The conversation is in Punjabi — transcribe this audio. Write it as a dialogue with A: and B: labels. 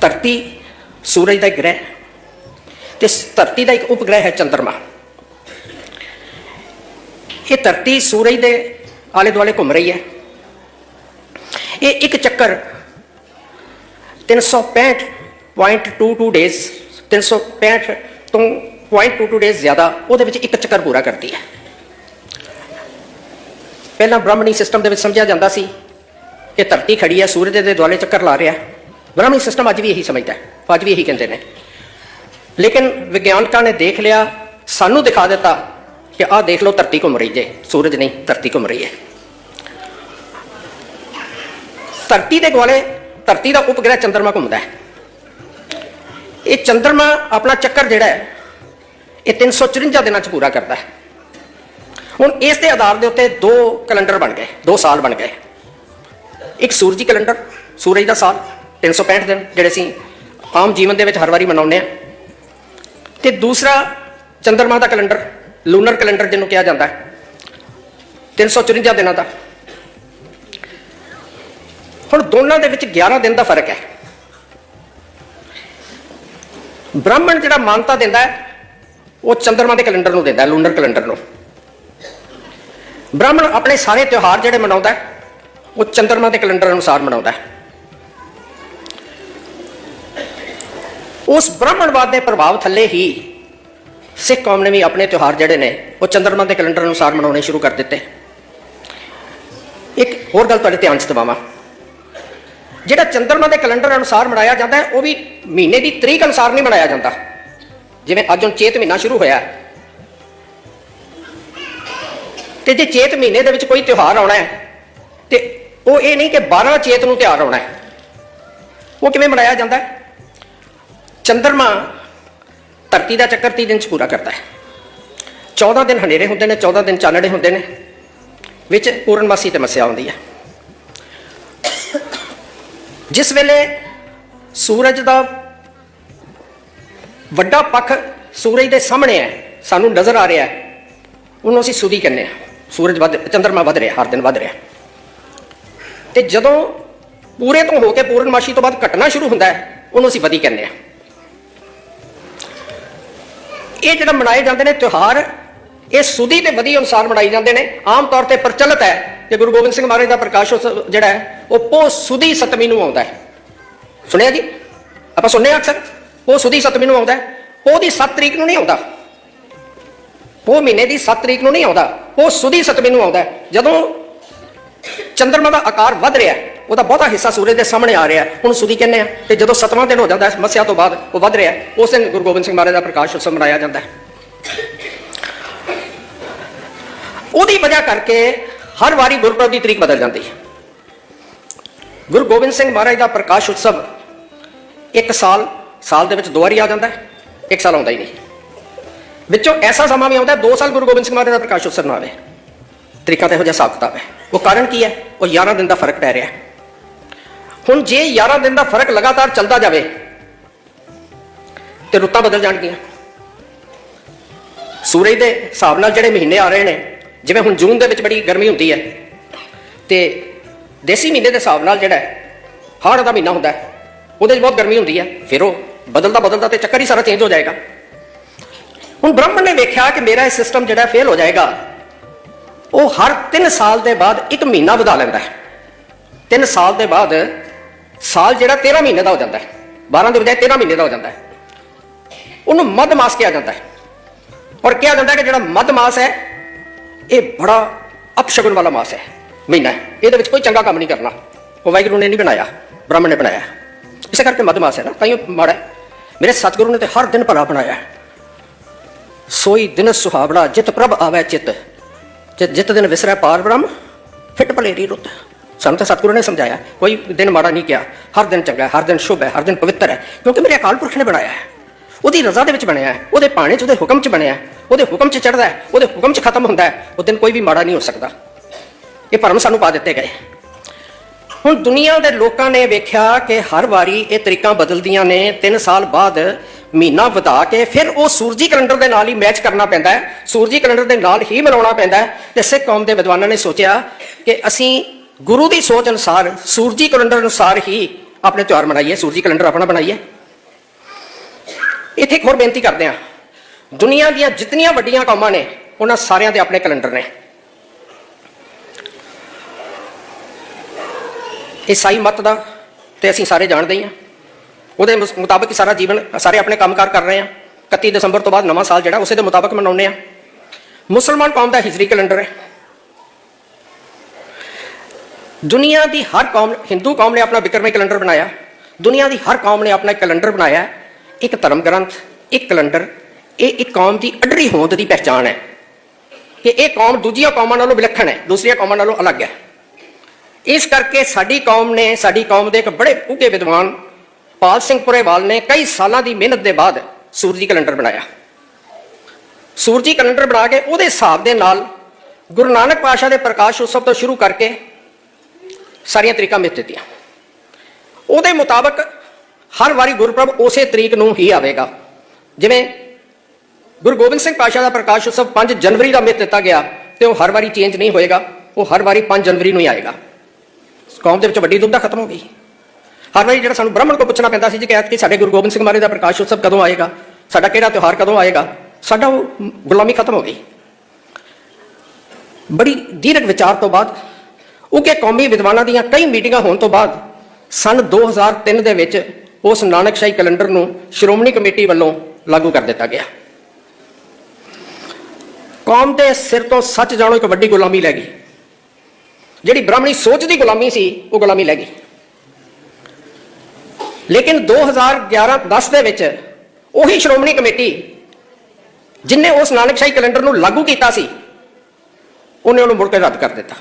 A: ਧਰਤੀ ਸੂਰਜ ਦਾ ਗ੍ਰਹਿ ਤੇ ਧਰਤੀ ਦਾ ਇੱਕ ਉਪਗ੍ਰਹਿ ਹੈ ਚੰ드ਰਮਾ ਇਹ ਧਰਤੀ ਸੂਰਜ ਦੇ ਆਲੇ ਦੁਆਲੇ ਘੁੰਮ ਰਹੀ ਹੈ। ਇਹ ਇੱਕ ਚੱਕਰ 365.22 ਡੇਜ਼ 365 ਤੋਂ 0.22 ਡੇਜ਼ ਜ਼ਿਆਦਾ ਉਹਦੇ ਵਿੱਚ ਇੱਕ ਚੱਕਰ ਪੂਰਾ ਕਰਦੀ ਹੈ। ਪਹਿਲਾਂ ਬ੍ਰਾਹਮਣੀ ਸਿਸਟਮ ਦੇ ਵਿੱਚ ਸਮਝਿਆ ਜਾਂਦਾ ਸੀ ਕਿ ਧਰਤੀ ਖੜੀ ਹੈ, ਸੂਰਜ ਦੇ ਦੁਆਲੇ ਚੱਕਰ ਲਾ ਰਿਹਾ ਹੈ। ਬ੍ਰਾਹਮਣੀ ਸਿਸਟਮ ਅੱਜ ਵੀ ਇਹੀ ਸਮਝਦਾ ਹੈ, ਅੱਜ ਵੀ ਇਹੀ ਕਹਿੰਦੇ ਨੇ। ਲੇਕਿਨ ਵਿਗਿਆਨਕਾਂ ਨੇ ਦੇਖ ਲਿਆ, ਸਾਨੂੰ ਦਿਖਾ ਦਿੱਤਾ ਕਿ ਆਹ ਦੇਖ ਲਓ ਧਰਤੀ ਘੁੰਮ ਰਹੀ ਜੇ, ਸੂਰਜ ਨਹੀਂ, ਧਰਤੀ ਘੁੰਮ ਰਹੀ ਹੈ। ਧਰਤੀ ਦੇ ਦੁਆਲੇ ਧਰਤੀ ਦਾ ਉਪਗ੍ਰਹਿ ਚੰਦਰਮਾ ਘੁੰਮਦਾ ਹੈ। ਇਹ ਚੰਦਰਮਾ ਆਪਣਾ ਚੱਕਰ ਜਿਹੜਾ ਹੈ, ਇਹ 354 ਦਿਨਾਂ ਚ ਪੂਰਾ ਕਰਦਾ ਹੈ। ਹੁਣ ਇਸ ਦੇ ਆਧਾਰ ਦੇ ਉੱਤੇ ਦੋ ਕੈਲੰਡਰ ਬਣ ਗਏ, ਦੋ ਸਾਲ ਬਣ ਗਏ। ਇੱਕ ਸੂਰਜੀ ਕੈਲੰਡਰ, ਸੂਰਜ ਦਾ ਸਾਲ 365 ਦਿਨ ਜਿਹੜੇ ਅਸੀਂ ਆਮ ਜੀਵਨ ਦੇ ਵਿੱਚ ਹਰ ਵਾਰੀ ਮਨਾਉਂਦੇ ਆ ਤੇ ਦੂਸਰਾ ਚੰਦਰਮਾ ਦਾ ਕੈਲੰਡਰ, ਲੂਨਰ ਕੈਲੰਡਰ ਜਿਹਨੂੰ ਕਿਹਾ ਜਾਂਦਾ ਹੈ। 354 ਦਿਨਾਂ ਦਾ। ਹੁਣ ਦੋਨਾਂ ਦੇ ਵਿੱਚ 11 ਦਿਨ ਦਾ ਫ਼ਰਕ ਹੈ। ਬ੍ਰਾਹਮਣ ਜਿਹੜਾ ਮਾਨਤਾ ਦਿੰਦਾ ਹੈ, ਉਹ ਚੰਦਰਮਾ ਦੇ ਕੈਲੰਡਰ ਨੂੰ ਦਿੰਦਾ ਲੂਨਰ ਕੈਲੰਡਰ ਨੂੰ। ਬ੍ਰਾਹਮਣ ਆਪਣੇ ਸਾਰੇ ਤਿਉਹਾਰ ਜਿਹੜੇ ਮਨਾਉਂਦਾ ਉਹ ਚੰਦਰਮਾ ਦੇ ਕੈਲੰਡਰ ਅਨੁਸਾਰ ਮਨਾਉਂਦਾ ਹੈ। ਉਸ ਬ੍ਰਾਹਮਣਵਾਦ ਦੇ ਪ੍ਰਭਾਵ ਥੱਲੇ ਹੀ ਸਿੱਖ ਕੌਮ ਨੇ ਵੀ ਆਪਣੇ ਤਿਉਹਾਰ ਜਿਹੜੇ ਨੇ, ਉਹ ਚੰਦਰਮਾ ਦੇ ਕੈਲੰਡਰ ਅਨੁਸਾਰ ਮਨਾਉਣੇ ਸ਼ੁਰੂ ਕਰ ਦਿੱਤੇ। ਇੱਕ ਹੋਰ ਗੱਲ ਤੁਹਾਡੇ ਧਿਆਨ 'ਚ ਦਵਾਵਾਂ। ਜਿਹੜਾ ਚੰਦਰਮਾ ਦੇ ਕੈਲੰਡਰ ਅਨੁਸਾਰ ਮਨਾਇਆ ਜਾਂਦਾ ਹੈ, ਉਹ ਵੀ ਮਹੀਨੇ ਦੀ ਤਰੀਕ ਅਨੁਸਾਰ ਨਹੀਂ ਮਨਾਇਆ ਜਾਂਦਾ। ਜਿਵੇਂ ਅੱਜ ਹੁਣ ਚੇਤ ਮਹੀਨਾ ਸ਼ੁਰੂ ਹੋਇਆ ਹੈ। ਤੇ ਜੇ ਚੇਤ ਮਹੀਨੇ ਦੇ ਵਿੱਚ ਕੋਈ ਤਿਉਹਾਰ ਆਉਣਾ ਹੈ, ਤੇ ਉਹ ਇਹ ਨਹੀਂ ਕਿ 12 ਚੇਤ ਨੂੰ ਤਿਉਹਾਰ ਆਉਣਾ ਹੈ, ਉਹ ਕਿਵੇਂ ਮਨਾਇਆ ਜਾਂਦਾ ਹੈ? ਚੰਦਰਮਾ ਧਰਤੀ ਦਾ ਚੱਕਰ 30 ਦਿਨ ਚ ਪੂਰਾ ਕਰਦਾ ਹੈ। 14 ਦਿਨ ਹਨੇਰੇ ਹੁੰਦੇ ਨੇ 14 ਦਿਨ ਚਾਨਣੇ ਹੁੰਦੇ ਨੇ, ਵਿੱਚ ਪੂਰਨਮਾਸੀ ਤੇ ਮੱਸਿਆ ਆਉਂਦੀ ਹੈ। ਜਿਸ ਵੇਲੇ ਸੂਰਜ ਦਾ ਵੱਡਾ ਪੱਖ ਸੂਰਜ ਦੇ ਸਾਹਮਣੇ ਹੈ, ਸਾਨੂੰ ਨਜ਼ਰ ਆ ਰਿਹਾ ਹੈ, ਉਹਨੂੰ ਅਸੀਂ ਸੁਦੀ ਕਹਿੰਦੇ ਆ ਸੂਰਜ ਵੱਧ, ਚੰਦਰਮਾ ਵੱਧ ਰਿਹਾ, ਹਰ ਦਿਨ ਵੱਧ ਰਿਹਾ ਤੇ ਜਦੋਂ ਪੂਰੇ ਤੋਂ ਹੋ ਕੇ ਪੂਰਨਮਾਸ਼ੀ ਤੋਂ ਬਾਅਦ ਘਟਣਾ ਸ਼ੁਰੂ ਹੁੰਦਾ ਹੈ, ਉਹਨੂੰ ਅਸੀਂ ਵਧੀ ਕਹਿੰਦੇ ਆ ਇਹ ਜਿਹੜਾ ਮਨਾਏ ਜਾਂਦੇ ਨੇ ਤਿਉਹਾਰ ਇਹ ਸੁਦੀ ਤੇ ਵਧੀ ਅਨੁਸਾਰ ਮਨਾਏ ਜਾਂਦੇ ਨੇ। ਆਮ ਤੌਰ ਤੇ ਪ੍ਰਚਲਿਤ ਹੈ ਕਿ ਗੁਰੂ ਗੋਬਿੰਦ ਸਿੰਘ ਮਹਾਰਾਜ ਦਾ ਪ੍ਰਕਾਸ਼ ਉਤਸਵ ਜਿਹੜਾ ਹੈ ਉਹ ਪੋ ਸੁਦੀ ਸਤਮੀ ਨੂੰ ਆਉਂਦਾ ਹੈ। ਸੁਣਿਆ ਜੀ? ਆਪਾਂ ਸੁਣਿਆ ਅਕਸਰ? ਉਹ ਸੁਦੀ ਸਤਮੀ ਨੂੰ ਆਉਂਦਾ ਹੈ। ਉਹ ਦੀ 7 ਤਰੀਕ ਨੂੰ ਨਹੀਂ ਆਉਂਦਾ। ਉਹ ਮਹੀਨੇ ਦੀ 7 ਤਰੀਕ ਨੂੰ ਨਹੀਂ ਆਉਂਦਾ। ਉਹ ਸੁਦੀ ਸਤਮੀ ਨੂੰ ਆਉਂਦਾ ਜਦੋਂ ਚੰਦਰਮਾ ਦਾ ਆਕਾਰ ਵੱਧ ਰਿਹਾ ਹੈ, ਉਹਦਾ ਬਹੁਤਾ ਹਿੱਸਾ ਸੂਰਜ ਦੇ ਸਾਹਮਣੇ ਆ ਰਿਹਾ ਹੁਣ ਸੁਦੀ ਕਹਿੰਦੇ ਆ? ਤੇ ਜਦੋਂ ਸਤਵਾਂ ਦਿਨ ਹੋ ਜਾਂਦਾ ਹੈ, ਮੱਸਿਆ ਤੋਂ ਬਾਅਦ ਉਹ ਵੱਧ ਰਿਹਾ ਉਸ ਦਿਨ ਗੁਰੂ ਗੋਬਿੰਦ ਸਿੰਘ ਮਹਾਰਾਜ ਦਾ ਪ੍ਰਕਾਸ਼ ਉਤਸਵ ਮਨਾਇਆ ਜਾਂਦਾ ਹੈ। ਉਹਦੀ ਵਜ੍ਹਾ ਕਰਕੇ ਹਰ ਵਾਰੀ ਗੁਰਪੁਰਬ ਦੀ ਤਰੀਕ ਬਦਲ ਜਾਂਦੀ ਹੈ। ਗੁਰੂ ਗੋਬਿੰਦ ਸਿੰਘ ਮਹਾਰਾਜ ਦਾ ਪ੍ਰਕਾਸ਼ ਉਤਸਵ ਇੱਕ ਸਾਲ ਸਾਲ ਦੇ ਵਿੱਚ ਦੋ ਵਾਰੀ ਆ ਜਾਂਦਾ ਹੈ, ਇੱਕ ਸਾਲ ਆਉਂਦਾ ਹੀ ਨਹੀਂ। ਵਿੱਚੋਂ ਐਸਾ ਸਮਾਂ ਵੀ ਆਉਂਦਾ ਦੋ ਸਾਲ ਗੁਰੂ ਗੋਬਿੰਦ ਸਿੰਘ ਮਹਾਰਾਜ ਦਾ ਪ੍ਰਕਾਸ਼ ਉਤਸਵ ਨਾ ਆਵੇ ਤਰੀਕਾ ਤਾਂ ਇਹੋ ਜਿਹਾ ਹਿਸਾਬ ਕਿਤਾਬ ਹੈ। ਉਹ ਕਾਰਨ ਕੀ ਹੈ? ਉਹ 11 ਦਿਨ ਦਾ ਫ਼ਰਕ ਪੈ ਰਿਹਾ ਹੈ। ਹੁਣ ਜੇ 11 ਦਿਨ ਦਾ ਫ਼ਰਕ ਲਗਾਤਾਰ ਚੱਲਦਾ ਜਾਵੇ, ਤੇ ਰੁੱਤਾਂ ਬਦਲ ਜਾਣਗੀਆਂ। ਸੂਰਜ ਦੇ ਹਿਸਾਬ ਨਾਲ ਜਿਹੜੇ ਮਹੀਨੇ ਆ ਰਹੇ ਨੇ, ਜਿਵੇਂ ਹੁਣ ਜੂਨ ਦੇ ਵਿੱਚ ਬੜੀ ਗਰਮੀ ਹੁੰਦੀ ਹੈ, ਤੇ ਦੇਸੀ ਮਹੀਨੇ ਦੇ ਹਿਸਾਬ ਨਾਲ ਜਿਹੜਾ ਹਾੜ ਦਾ ਮਹੀਨਾ ਹੁੰਦਾ ਹੈ, ਉਹਦੇ 'ਚ ਬਹੁਤ ਗਰਮੀ ਹੁੰਦੀ ਹੈ, ਫਿਰ ਉਹ ਬਦਲਦਾ ਬਦਲਦਾ ਤੇ ਚੱਕਰ ਹੀ ਸਾਰਾ ਚੇਂਜ ਹੋ ਜਾਏਗਾ। ਹੁਣ ਬ੍ਰਹਮਣ ਨੇ ਵੇਖਿਆ ਕਿ ਮੇਰਾ ਇਹ ਸਿਸਟਮ ਜਿਹੜਾ ਫੇਲ ਹੋ ਜਾਏਗਾ, ਉਹ ਹਰ 3 ਸਾਲ ਦੇ ਬਾਅਦ ਇੱਕ ਮਹੀਨਾ ਵਧਾ ਲੈਂਦਾ ਹੈ। 3 ਸਾਲ ਦੇ ਬਾਅਦ ਸਾਲ ਜਿਹੜਾ 13 ਮਹੀਨੇ ਦਾ ਹੋ ਜਾਂਦਾ ਹੈ। 12 ਦੇ ਬਜਾਏ 13 ਮਹੀਨੇ ਦਾ ਹੋ ਜਾਂਦਾ ਹੈ। ਉਹਨੂੰ ਮੱਧ ਮਾਸ ਕਿਹਾ ਜਾਂਦਾ ਹੈ। ਔਰ ਕਿਹਾ ਜਾਂਦਾ ਹੈ ਕਿ ਜਿਹੜਾ ਮੱਧ ਮਾਸ ਹੈ, ਇਹ ਬੜਾ ਅਪਸ਼ਗਨ ਵਾਲਾ ਮਾਸ ਹੈ, ਮਹੀਨਾ ਹੈ। ਇਹਦੇ ਵਿੱਚ ਕੋਈ ਚੰਗਾ ਕੰਮ ਨਹੀਂ ਕਰਨਾ। ਉਹ ਵਾਹਿਗੁਰੂ ਨੇ ਨਹੀਂ ਬਣਾਇਆ, ਬ੍ਰਾਹਮਣ ਨੇ ਬਣਾਇਆ। ਇਸੇ ਕਰਕੇ ਮੱਧ ਮਾਸ ਹੈ ਨਾ ਕਈ ਮਾੜਾ ਮੇਰੇ ਸਤਿਗੁਰੂ ਨੇ ਤੇ ਹਰ ਦਿਨ ਭਲਾ ਬਣਾਇਆ ਸੋਈ ਦਿਨ ਸੁਹਾਵੜਾ ਜਿਤ ਪ੍ਰਭ ਆਵੈ ਚਿਤ। ਜਿਤ ਜਿਤ ਦਿਨ ਵਿਸਰੈ ਪਾਰ ਬ੍ਰਹਮ, ਫਿਟ ਭਲੇਰੀ ਰੁੱਤ। ਸਾਨੂੰ ਤਾਂ ਸਤਿਗੁਰੂ ਨੇ ਸਮਝਾਇਆ, ਕੋਈ ਦਿਨ ਮਾੜਾ ਨਹੀਂ ਕਿਹਾ, ਹਰ ਦਿਨ ਚੰਗਾ, ਹਰ ਦਿਨ ਸ਼ੁਭ ਹੈ, ਹਰ ਦਿਨ ਪਵਿੱਤਰ ਹੈ, ਕਿਉਂਕਿ ਮੇਰੇ ਅਕਾਲ ਪੁਰਖ ਨੇ ਬਣਾਇਆ ਹੈ। ਉਹਦੀ ਰਜ਼ਾ ਦੇ ਵਿੱਚ ਬਣਿਆ ਹੈ, ਉਹਦੇ ਪਾਣੇ 'ਚ, ਉਹਦੇ ਹੁਕਮ 'ਚ ਬਣਿਆ ਉਹਦੇ ਹੁਕਮ 'ਚ ਚੜਦਾ ਹੈ, ਉਹਦੇ ਹੁਕਮ 'ਚ ਖਤਮ ਹੁੰਦਾ ਹੈ, ਉਹ ਦਿਨ ਕੋਈ ਵੀ ਮਾੜਾ ਨਹੀਂ ਹੋ ਸਕਦਾ। ਇਹ ਭਰਮ ਸਾਨੂੰ ਪਾ ਦਿੱਤੇ ਗਏ। ਹੁਣ ਦੁਨੀਆ ਦੇ ਲੋਕਾਂ ਨੇ ਵੇਖਿਆ ਕਿ ਹਰ ਵਾਰੀ ਇਹ ਤਰੀਕਾਂ ਬਦਲਦੀਆਂ ਨੇ 3 ਸਾਲ ਬਾਅਦ ਮਹੀਨਾ ਵਧਾ ਕੇ ਫਿਰ ਉਹ ਸੂਰਜੀ ਕੈਲੰਡਰ ਦੇ ਨਾਲ ਹੀ ਮੈਚ ਕਰਨਾ ਪੈਂਦਾ ਹੈ, ਸੂਰਜੀ ਕੈਲੰਡਰ ਦੇ ਨਾਲ ਹੀ ਮਨਾਉਣਾ ਪੈਂਦਾ ਹੈ। ਤੇ ਸਿੱਖ ਕੌਮ ਦੇ ਵਿਦਵਾਨਾਂ ਨੇ ਸੋਚਿਆ ਕਿ ਅਸੀਂ ਗੁਰੂ ਦੀ ਸੋਚ ਅਨੁਸਾਰ, ਸੂਰਜੀ ਕੈਲੰਡਰ ਅਨੁਸਾਰ ਹੀ ਆਪਣੇ ਤਿਉਹਾਰ ਮਨਾਈਏ, ਸੂਰਜੀ ਕੈਲੰਡਰ ਆਪਣਾ ਬਣਾਈਏ। ਇੱਥੇ ਇੱਕ ਹੋਰ ਬੇਨਤੀ ਕਰਦੇ ਹਾਂ। ਦੁਨੀਆ ਦੀਆਂ ਜਿਤਨੀਆਂ ਵੱਡੀਆਂ ਕੌਮਾਂ ਨੇ, ਉਹਨਾਂ ਸਾਰਿਆਂ ਦੇ ਆਪਣੇ ਕੈਲੰਡਰ ਨੇ। ਈਸਾਈ ਮਤ ਦਾ ਤੇ ਅਸੀਂ ਸਾਰੇ ਜਾਣਦੇ ਹੀ ਹਾਂ। ਉਹਦੇ ਮੁਸ- ਮੁਤਾਬਕ ਹੀ ਸਾਰਾ ਜੀਵਨ ਸਾਰੇ ਆਪਣੇ ਕੰਮਕਾਰ ਕਰ ਰਹੇ ਹਾਂ। 31 ਦਸੰਬਰ ਤੋਂ ਬਾਅਦ ਨਵਾਂ ਸਾਲ ਜਿਹੜਾ, ਉਸੇ ਦੇ ਮੁਤਾਬਕ ਮਨਾਉਂਦੇ ਆ ਮੁਸਲਮਾਨ ਕੌਮ ਦਾ ਹਿਜਰੀ ਕੈਲੰਡਰ ਹੈ। ਦੁਨੀਆ ਦੀ ਹਰ ਕੌਮ ਹਿੰਦੂ ਕੌਮ ਨੇ ਆਪਣਾ ਵਿਕਰਮੀ ਕੈਲੰਡਰ ਬਣਾਇਆ। ਦੁਨੀਆ ਦੀ ਹਰ ਕੌਮ ਨੇ ਆਪਣਾ ਕੈਲੰਡਰ ਬਣਾਇਆ। ਇੱਕ ਧਰਮ ਗ੍ਰੰਥ, ਇੱਕ ਕੈਲੰਡਰ। ਇਹ ਇੱਕ ਕੌਮ ਦੀ ਅਡਰੀ ਹੋਂਦ ਦੀ ਪਹਿਚਾਣ ਹੈ। ਕਿ ਇਹ ਕੌਮ ਦੂਜੀਆਂ ਕੌਮਾਂ ਨਾਲੋਂ ਵਿਲੱਖਣ ਹੈ, ਦੂਸਰੀਆਂ ਕੌਮਾਂ ਨਾਲੋਂ ਅਲੱਗ ਹੈ। ਇਸ ਕਰਕੇ ਸਾਡੀ ਕੌਮ ਨੇ ਸਾਡੀ ਕੌਮ ਦੇ ਇੱਕ ਬੜੇ ਉੱਘੇ ਵਿਦਵਾਨ ਪਾਲ ਸਿੰਘ ਪੁਰੇਵਾਲ ਨੇ ਕਈ ਸਾਲਾਂ ਦੀ ਮਿਹਨਤ ਦੇ ਬਾਅਦ ਸੂਰਜੀ ਕੈਲੰਡਰ ਬਣਾਇਆ। ਸੂਰਜੀ ਕੈਲੰਡਰ ਬਣਾ ਕੇ ਉਹਦੇ ਹਿਸਾਬ ਦੇ ਨਾਲ ਗੁਰੂ ਨਾਨਕ ਪਾਤਸ਼ਾਹ ਦੇ ਪ੍ਰਕਾਸ਼ ਉਤਸਵ ਤੋਂ ਸ਼ੁਰੂ ਕਰਕੇ ਸਾਰੀਆਂ ਤਰੀਕਾਂ ਮਿੱਥ ਦਿੱਤੀਆਂ। ਉਹਦੇ ਮੁਤਾਬਕ ਹਰ ਵਾਰੀ ਗੁਰਪ੍ਰਭ ਉਸੇ ਤਰੀਕ ਨੂੰ ਹੀ ਆਵੇਗਾ। ਜਿਵੇਂ ਗੁਰੂ ਗੋਬਿੰਦ ਸਿੰਘ ਪਾਤਸ਼ਾਹ ਦਾ ਪ੍ਰਕਾਸ਼ ਉਤਸਵ 5 ਜਨਵਰੀ ਦਾ ਮਿੱਥ ਦਿੱਤਾ ਗਿਆ ਤੇ ਉਹ ਹਰ ਵਾਰੀ ਚੇਂਜ ਨਹੀਂ ਹੋਏਗਾ, ਉਹ ਹਰ ਵਾਰੀ 5 ਜਨਵਰੀ ਨੂੰ ਹੀ ਆਏਗਾ। ਕੌਮ ਦੇ ਵਿੱਚ ਵੱਡੀ ਦੁਬਦਾ ਖਤਮ ਹੋ ਗਈ। ਹਰ ਵਾਰੀ ਜਿਹੜਾ ਸਾਨੂੰ ਬ੍ਰਾਹਮਣ ਕੋ ਪੁੱਛਣਾ ਪੈਂਦਾ ਸੀ ਜੀ ਕਿ ਕਿ ਸਾਡੇ ਗੁਰੂ ਗੋਬਿੰਦ ਸਿੰਘ ਮਹਾਰਾਜ ਦਾ ਪ੍ਰਕਾਸ਼ ਉਤਸਵ ਕਦੋਂ ਆਏਗਾ, ਸਾਡਾ ਕਿਹੜਾ ਤਿਉਹਾਰ ਕਦੋਂ ਆਏਗਾ, ਸਾਡਾ ਉਹ ਗੁਲਾਮੀ ਖਤਮ ਹੋ ਗਈ। ਬੜੀ ਦੀਰਘ ਵਿਚਾਰ ਤੋਂ ਬਾਅਦ ਉਗੇ ਕੌਮੀ ਵਿਦਵਾਨਾਂ ਦੀਆਂ ਕਈ ਮੀਟਿੰਗਾਂ ਹੋਣ ਤੋਂ ਬਾਅਦ ਸਨ 2003 ਦੇ ਵਿੱਚ ਉਸ ਨਾਨਕਸ਼ਾਹੀ ਕੈਲੰਡਰ ਨੂੰ ਸ਼੍ਰੋਮਣੀ ਕਮੇਟੀ ਵੱਲੋਂ ਲਾਗੂ ਕਰ ਦਿੱਤਾ ਗਿਆ। ਕੌਮ ਦੇ ਸਿਰ ਤੋਂ ਸੱਚ ਜਾਣੋ, ਇੱਕ ਵੱਡੀ ਗੁਲਾਮੀ ਲੈ ਗਈ। ਜਿਹੜੀ ਬ੍ਰਾਹਮਣੀ ਸੋਚ ਦੀ ਗੁਲਾਮੀ ਸੀ, ਉਹ ਗੁਲਾਮੀ ਲੈ ਗਈ। ਲੇਕਿਨ 2011-10 ਦੇ ਵਿੱਚ ਉਹੀ ਸ਼੍ਰੋਮਣੀ ਕਮੇਟੀ ਜਿਨੇ ਉਸ ਨਾਨਕਸ਼ਾਹੀ ਕੈਲੰਡਰ ਨੂੰ ਲਾਗੂ ਕੀਤਾ ਸੀ, ਉਹਨੇ ਉਹਨੂੰ ਮੁੜ ਕੇ ਰੱਦ ਕਰ ਦਿੱਤਾ।